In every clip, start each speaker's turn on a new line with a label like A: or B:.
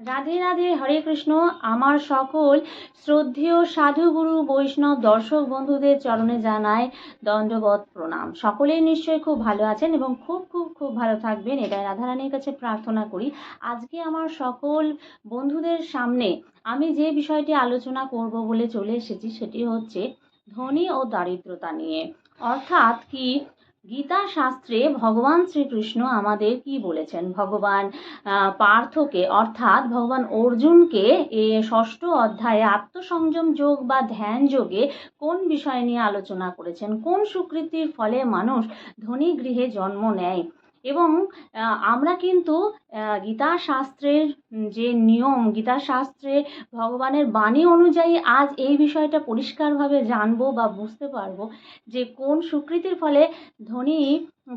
A: রাধে রাধে, হরে কৃষ্ণ। আমার সকল শ্রদ্ধেয় সাধুগুরু বৈষ্ণব, দর্শক বন্ধুদের চরণে জানায় দণ্ডবত প্রণাম। সকলেই নিশ্চয়ই খুব ভালো আছেন এবং খুব খুব খুব ভালো থাকবেন, এটাই রাধারানীর কাছে প্রার্থনা করি। আজকে আমার সকল বন্ধুদের সামনে আমি যে বিষয়টি আলোচনা করব বলে চলে এসেছি, সেটি হচ্ছে ধনী ও দারিদ্রতা নিয়ে। অর্থাৎ কি? গীতা শাস্ত্রে ভগবান শ্রীকৃষ্ণ আমাদের কি বলেছেন? ভগবান পার্থকে, অর্থাৎ ভগবান অর্জুনকে এ ষষ্ঠ অধ্যায়ে আত্মসংযম যোগ বা ধ্যান যোগে কোন বিষয় নিয়ে আলোচনা করেছেন? কোন সুকৃতির ফলে মানুষ ধনী গৃহে জন্ম নেয়? এবং আমরা কিন্তু গীতা শাস্ত্রের যে নিয়ম গীতা শাস্ত্রে ভগবানের বাণী অনুযায়ী আজ এই বিষয়টা পরিষ্কারভাবে জানব বা বুঝতে পারব যে কোন স্বীকৃতির ফলে ধনী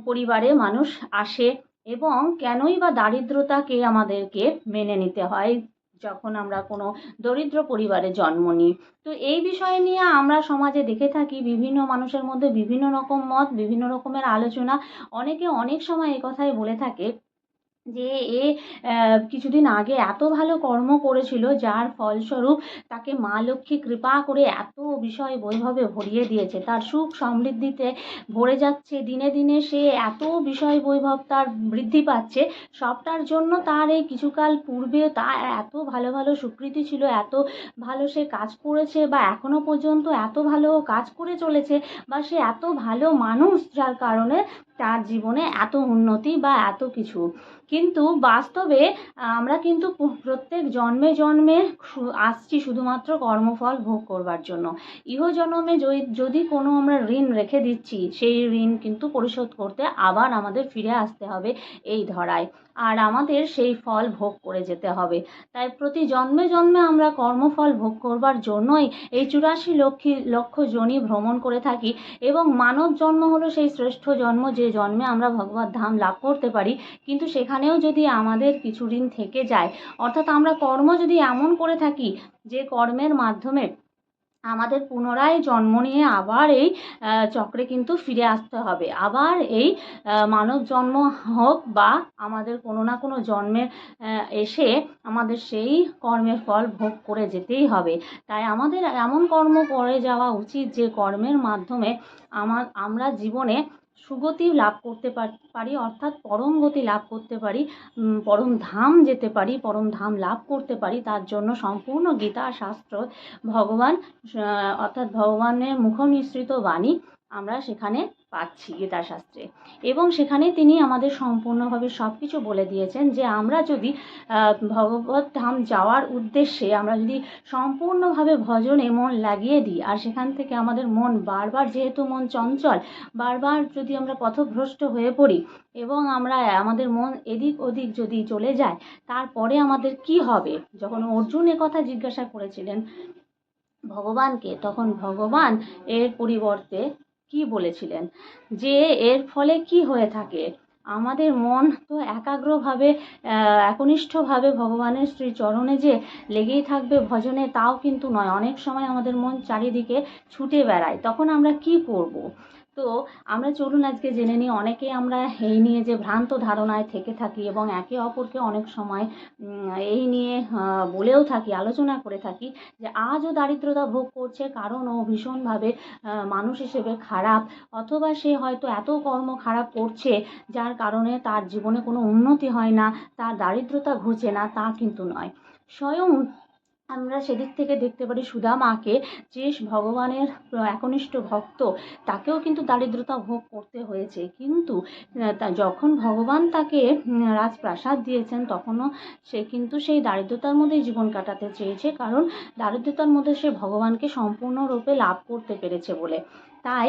A: পরিবারে মানুষ আসে এবং কেনই বা দারিদ্রতাকে আমাদেরকে মেনে নিতে হয়। যখন আমরা কোনো দরিদ্র পরিবারে জন্ম নিই। তো এই বিষয় নিয়ে আমরা সমাজে দেখে থাকি, বিভিন্ন মানুষের মধ্যে বিভিন্ন রকম মত, বিভিন্ন রকমের আলোচনা। অনেকে অনেক সময় এ কথাই বলে থাকে যে এ কিছুদিন আগে এত ভালো কর্ম করেছিল, যার ফলস্বরূপ তাকে মা লক্ষ্মী কৃপা করে এত বিষয় বৈভবে ভরিয়ে দিয়েছে। তার সুখ সমৃদ্ধিতে ভরে যাচ্ছে, দিনে দিনে সে এত বিষয় বৈভব তার বৃদ্ধি পাচ্ছে, সবটার জন্য তার এই কিছুকাল পূর্বে তার এত ভালো ভালো সুকৃতি ছিল, এত ভালো সে কাজ করেছে বা এখনও পর্যন্ত এত ভালো কাজ করে চলেছে বা সে এত ভালো মানুষ যার কারণে তার জীবনে এত উন্নতি বা এত কিছু। কিন্তু বাস্তবে আমরা কিন্তু প্রত্যেক জন্মে জন্মে আসছি শুধুমাত্র কর্মফল ভোগ করবার জন্য। ইহ জন্মে যদি কোনো আমরা ঋণ রেখে দিচ্ছি, সেই ঋণ কিন্তু পরিশোধ করতে আবার আমাদের ফিরে আসতে হবে এই ধরায়। আর আমাদের সেই ফল ভোগ করে যেতে হবে। তাই প্রতি জন্মে জন্মে আমরা কর্মফল ভোগ করবার জন্যই এই চুরাশি লক্ষ লক্ষ জনি ভ্রমণ করে থাকি এবং মানব জন্ম হলো সেই শ্রেষ্ঠ জন্ম যে জন্মে আমরা ভগবত ধাম লাভ করতে পারি, কিন্তু সেখানেও যদি আমাদের কিছু ঋণ থেকে যায়, অর্থাৎ আমরা কর্ম যদি এমন করে থাকি, যে কর্মের মাধ্যমে আমাদের পুনরায় জন্ম নিয়ে আবার এই চক্রে কিন্তু ফিরে আসতে হবে। আবার এই মানব জন্ম হোক বা আমাদের কোনো না কোনো জন্মে এসে আমাদের সেই কর্মের ফল ভোগ করে যেতেই হবে। তাই আমাদের এমন কর্ম করে যাওয়া উচিত যে কর্মের মাধ্যমে আমার আমরা জীবনে সুগতি লাভ করতে পার- অর্থাৎ পরম গতি লাভ করতে পারি পরম ধাম যেতে পারি, পরম ধাম লাভ করতে পারি, তার জন্য সম্পূর্ণ গীতা, শাস্ত্র, ভগবান অর্থাৎ ভগবানের মুখ নিঃসৃত বাণী, আমরা সেখানে পাচ্ছি গীতা শাস্ত্রে এবং সেখানে তিনি আমাদের সম্পূর্ণভাবে সব কিছু বলে দিয়েছেন যে আমরা যদি ভগবত ধাম যাওয়ার উদ্দেশ্যে আমরা যদি সম্পূর্ণভাবে ভজনে মন লাগিয়ে দিই, আর সেখান থেকে আমাদের মন বারবার যেহেতু মন চঞ্চল, বারবার যদি আমরা পথভ্রষ্ট হয়ে পড়ি এবং আমরা, আমাদের মন এদিক ওদিক যদি চলে যায়, তারপরে আমাদের কি হবে? যখন অর্জুন কথা জিজ্ঞাসা করেছিলেন ভগবানকে, তখন ভগবান এর পরিবর্তে কি বলেছিলেন? যে এর ফলে কি হয়ে থাকে? আমাদের মন তো একাগ্রভাবে একনিষ্ঠভাবে ভগবানের শ্রী চরণে যে লেগেই থাকবে ভজনে, তাও কিন্তু নয়। অনেক সময় আমাদের মন চারিদিকে ছুটে বেড়ায়। তখন আমরা কি করব? তো আমরা চলুন আজকে জেনে নিই, অনেকে আমরা এই নিয়ে যে ভ্রান্ত ধারণায় থেকে থাকি এবং একে অপরকে অনেক সময় এই নিয়ে বলেও থাকি, আলোচনা করে থাকি যে আজও দারিদ্রতা ভোগ করছে, কারণ ও ভীষণভাবে মানুষ হিসেবে খারাপ, অথবা সে হয়তো এত কর্ম খারাপ করছে, যার কারণে তার জীবনে কোনো উন্নতি হয় না, তার দারিদ্রতা ঘুচে না, তা কিন্তু নয়। স্বয়ং আমরা সেদিক থেকে দেখতে পারি সুদামাকে যে ভগবানের একনিষ্ঠ ভক্ত, তাকেও কিন্তু দারিদ্রতা ভোগ করতে হয়েছে। কিন্তু তা যখন ভগবান তাকে রাজপ্রাসাদ দিয়েছেন, তখনও সে কিন্তু সেই দারিদ্রতার মধ্যেই জীবন কাটাতে চেয়েছে। কারণ, দারিদ্রতার মধ্যে সে ভগবানকে সম্পূর্ণরূপে লাভ করতে পেরেছে বলে। তাই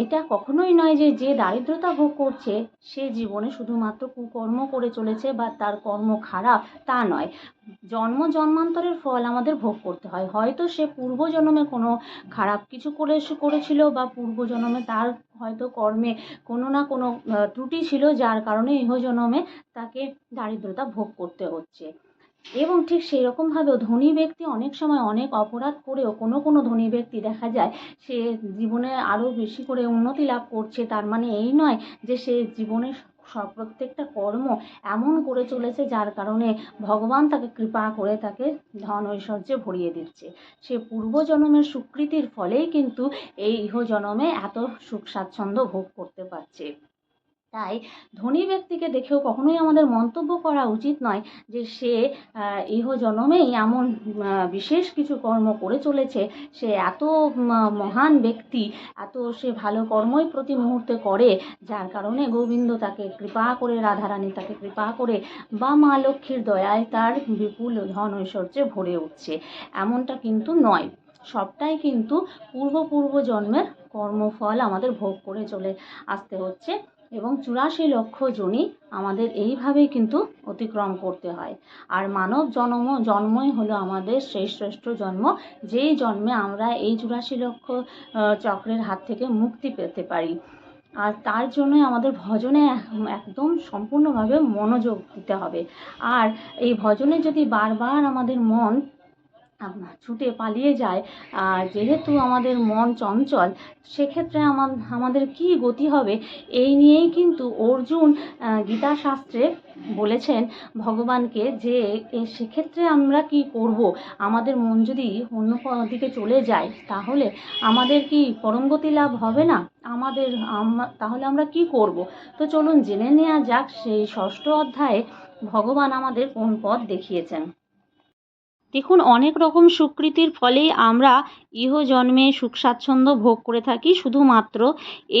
A: এটা কখনোই নয় যে যে দারিদ্রতা ভোগ করছে, সে জীবনে শুধুমাত্র কুকর্ম করে চলেছে বা তার কর্ম খারাপ, তা নয়। জন্ম জন্মান্তরের ফল আমাদের ভোগ করতে হয়। হয়তো সে পূর্বজন্মে কোনো খারাপ কিছু করে, করেছিল বা পূর্বজন্মে তার হয়তো কর্মে কোনো না কোনো ত্রুটি ছিল, যার কারণে ইহ জন্মে তাকে দারিদ্রতা ভোগ করতে হচ্ছে। এবং ঠিক সেই রকমভাবেও ধনী ব্যক্তি অনেক সময় অনেক অপরাধ করেও কোনো কোনো ধনী ব্যক্তি দেখা যায়, সে জীবনে আরও বেশি করে উন্নতি লাভ করছে। তার মানে এই নয় যে সে জীবনে সব প্রত্যেকটা কর্ম এমন করে চলেছে যার কারণে ভগবান তাকে কৃপা করে তাকে ধন ঐশ্বর্যে ভরিয়ে দিচ্ছে। সে পূর্বজন্মের সুকৃতির ফলেই কিন্তু এই ইহজন্মে এত সুখ স্বাচ্ছন্দ্য ভোগ করতে পারছে। তাই ধনী ব্যক্তিকে দেখেও কখনোই আমাদের মন্তব্য করা উচিত নয় যে সে ইহ ইহজন্মেই এমন বিশেষ কিছু কর্ম করে চলেছে। সে এত মহান ব্যক্তি, এত সে ভালো কর্মই প্রতি মুহূর্তে করে, যার কারণে গোবিন্দ তাকে কৃপা করে, রাধারানী তাকে কৃপা করে, বা মা লক্ষ্মীর দয়ায় তার বিপুল ধন ঐশ্বর্যে ভরে উঠছে। এমনটা কিন্তু নয়। সবটাই কিন্তু পূর্ব পূর্ব জন্মের কর্মফল আমাদের ভোগ করে চলে আসতে হচ্ছে। এবং চুরাশি লক্ষ জনই আমাদের এইভাবেই কিন্তু অতিক্রম করতে হয়। আর মানব জন্ম, জন্মই হলো আমাদের সেই শ্রেষ্ঠ জন্ম, যেই জন্মে আমরা এই চুরাশি লক্ষ চক্রের হাত থেকে মুক্তি পেতে পারি। আর তার জন্যই আমাদের ভজনে একদম সম্পূর্ণভাবে মনোযোগ দিতে হবে। আর এই ভজনে যদি বারবার আমাদের মন ছুটে পালিয়ে যায় যেহেতু আমাদের মন চঞ্চল, সেক্ষেত্রে আমার, আমাদের কী গতি হবে এই নিয়েই কিন্তু অর্জুন গীতা শাস্ত্রে বলেছেন ভগবানকে যে সেক্ষেত্রে আমরা কি করব? আমাদের মন যদি অন্য দিকে চলে যায়, তাহলে আমাদের কি পরমগতি লাভ হবে না? আমাদের, আম- তাহলে আমরা কি করব? তো চলুন জেনে নেওয়া যাক, সেই ষষ্ঠ অধ্যায়ে ভগবান আমাদের কোন পথ দেখিয়েছেন। দেখুন, অনেক রকম সুকৃতির ফলেই আমরা ইহ জন্মে সুখ স্বাচ্ছন্দ্য ভোগ করে থাকি। শুধুমাত্র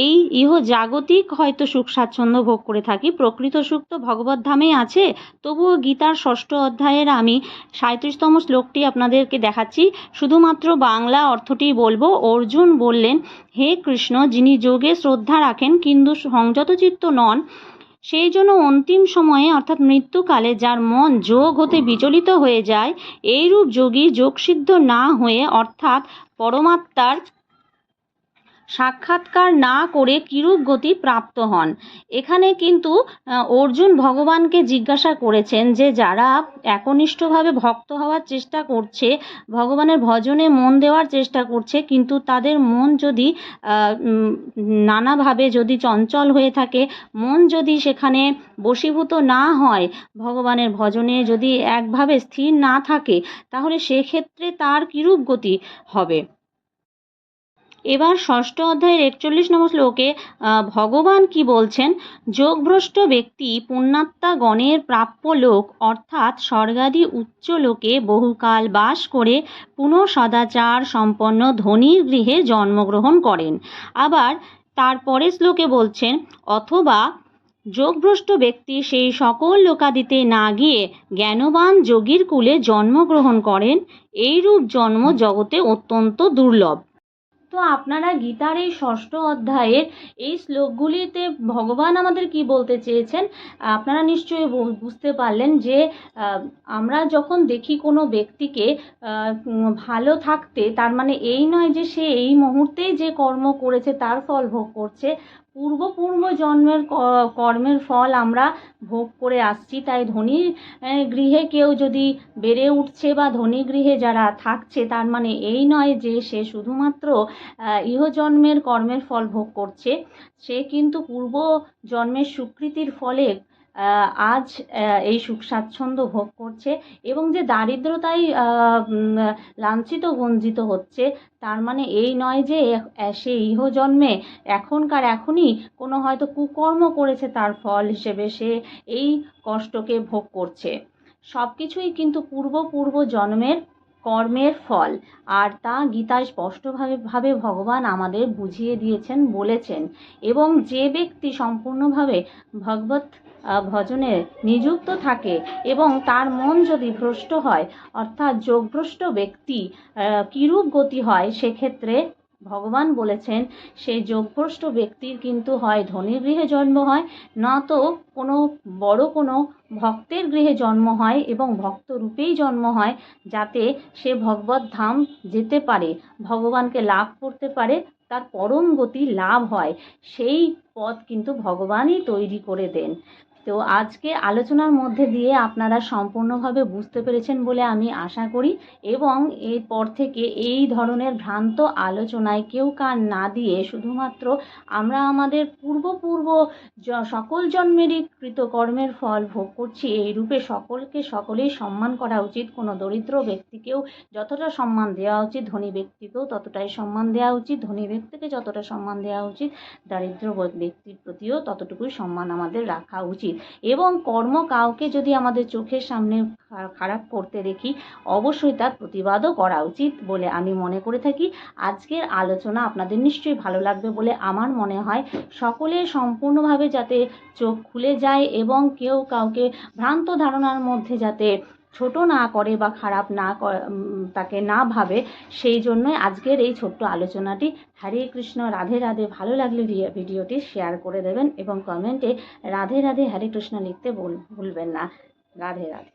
A: এই ইহ জাগতিক হয়তো সুখ স্বাচ্ছন্দ্য ভোগ করে থাকি। প্রকৃত সুখ তো ভগবত ধামেই আছে। তবুও গীতার ষষ্ঠ অধ্যায়ের আমি সাঁত্রিশতম শ্লোকটি আপনাদেরকে দেখাচ্ছি। শুধুমাত্র বাংলা অর্থটি বলব। অর্জুন বললেন, হে কৃষ্ণ, যিনি যোগে শ্রদ্ধা রাখেন, কিন্তু সংযতচিত্ত নন সেই জন্য অন্তিম সময়ে, অর্থাৎ মৃত্যুকালে, যার মন যোগ হতে বিচলিত হয়ে যায়, এইরূপ যোগী যোগসিদ্ধ না হয়ে, অর্থাৎ পরমাত্মার সাক্ষাৎকার না করে কিরূপ গতি প্রাপ্ত হন? এখানে কিন্তু অর্জুন ভগবানকে জিজ্ঞাসা করেছেন যে যারা একনিষ্ঠভাবে ভক্ত হওয়ার চেষ্টা করছে, ভগবানের ভজনে মন দেওয়ার চেষ্টা করছে, কিন্তু তাদের মন যদি নানাভাবে যদি চঞ্চল হয়ে থাকে, মন যদি সেখানে বশীভূত না হয়, ভগবানের ভজনে যদি একভাবে স্থির না থাকে, তাহলে সেক্ষেত্রে তার কিরূপ গতি হবে? এবার ষষ্ঠ অধ্যায়ের একচল্লিশ নম্বর শ্লোকে ভগবান কি বলছেন? যোগভ্রষ্ট ব্যক্তি পুণ্যাত্মা গণের প্রাপ্য লোক, অর্থাৎ স্বর্গাদি উচ্চ লোকে বহুকাল বাস করে পুনঃ সদাচার সম্পন্ন ধনীর গৃহে জন্মগ্রহণ করেন। আবার তারপরে শ্লোকে বলছেন, অথবা যোগভ্রষ্ট ব্যক্তি সেই সকল লোকাদিতে না গিয়ে জ্ঞানবান যোগীর কুলে জন্মগ্রহণ করেন, এইরূপ জন্ম জগতে অত্যন্ত দুর্লভ। তো আপনারা গীতার এই ষষ্ঠ অধ্যায়ের এই শ্লোকগুলিতে ভগবান আমাদের কি বলতে চেয়েছেন? আপনারা নিশ্চয়ই বুঝতে পারলেন যে আমরা যখন দেখি কোনো ব্যক্তিকে ভালো থাকতে, তার মানে এই নয় যে সে এই মুহূর্তেই যে কর্ম করেছে, তার ফল ভোগ করছে পূর্ব পূর্ব জন্মের কর্মের ফল আমরা ভোগ করে আসছি। তাই ধনী গৃহে কেউ যদি বেড়ে উঠছে বা ধনী গৃহে যারা থাকছে, তার মানে এই নয় যে সে শুধুমাত্র ইহজন্মের কর্মের ফল ভোগ করছে, সে কিন্তু পূর্ব জন্মের সুকৃতির ফলে আজ এই সুখ স্বাচ্ছন্দ্য ভোগ করছে এবং যে দারিদ্রতায় লাঞ্ছিত বঞ্চিত হচ্ছে, তার মানে এই নয় যে সে ইহজন্মে এখনকার এখনই কোনো হয়তো কুকর্ম করেছে তার ফল হিসেবে সে এই কষ্টকে ভোগ করছে। সব কিছুই কিন্তু পূর্ব পূর্ব জন্মের কর্মের ফল। আর তা গীতায় স্পষ্টভাবে, ভাবে ভগবান আমাদের বুঝিয়ে দিয়েছেন, বলেছেন। এবং যে ব্যক্তি সম্পূর্ণভাবে ভগবত ভজনে নিযুক্ত থাকে এবং তার মন যদি ভ্রষ্ট হয়, অর্থাৎ যোগভ্রষ্ট ব্যক্তি কীরূপ গতি হয়, সেক্ষেত্রে ভগবান বলেছেন সেই যোগভ্রষ্ট ব্যক্তির কিন্তু হয় ধনী গৃহে জন্ম হয়, না তো কোনো বড় কোনো ভক্তের গৃহে জন্ম হয় এবং ভক্ত রূপেই জন্ম হয়, যাতে সে ভগবত ধাম যেতে পারে, ভগবানকে লাভ করতে পারে, তার পরম গতি লাভ হয়। সেই পথ কিন্তু ভগবানই তৈরি করে দেন। তো আজকে আলোচনার মধ্যে দিয়ে আপনারা সম্পূর্ণভাবে বুঝতে পেরেছেন বলে আমি আশা করি এবং এরপর থেকে এই ধরনের ভ্রান্ত আলোচনায় কেউ কান না দিয়ে শুধুমাত্র আমরা আমাদের পূর্বপূর্ব সকল জন্মেরই কৃতকর্মের ফল ভোগ করছি, এই রূপে সকলকে সকলেই সম্মান করা উচিত। কোনো দরিদ্র ব্যক্তিকেও যতটা সম্মান দেওয়া উচিত, ধনী ব্যক্তিকেও ততটাই সম্মান দেওয়া উচিত, ধনী ব্যক্তিকে যতটা সম্মান দেওয়া উচিত, দারিদ্র ব্যক্তির প্রতিও ততটুকুই সম্মান আমাদের রাখা উচিত। এবং কর্ম কাউকে যদি আমাদের চোখের সামনে খারাপ করতে দেখি, অবশ্যই তার প্রতিবাদও করা উচিত বলে আমি মনে করে থাকি। আজকের আলোচনা আপনাদের নিশ্চয়ই ভালো লাগবে বলে আমার মনে হয়। সকলে সম্পূর্ণভাবে যাতে চোখ খুলে যায় এবং কেউ কাউকে ভ্রান্ত ধারণার মধ্যে যাতে ছোট না করে বা খারাপ না তাকে না ভাবে, সেই জন্যই আজকের এই ছোট্ট আলোচনাটি। হরে কৃষ্ণ, রাধে রাধে। ভালো লাগলে ভিডিওটি শেয়ার করে দেবেন এবং কমেন্টে রাধে রাধে হরে কৃষ্ণ লিখতে ভুল ভুলবেন না। রাধে রাধে।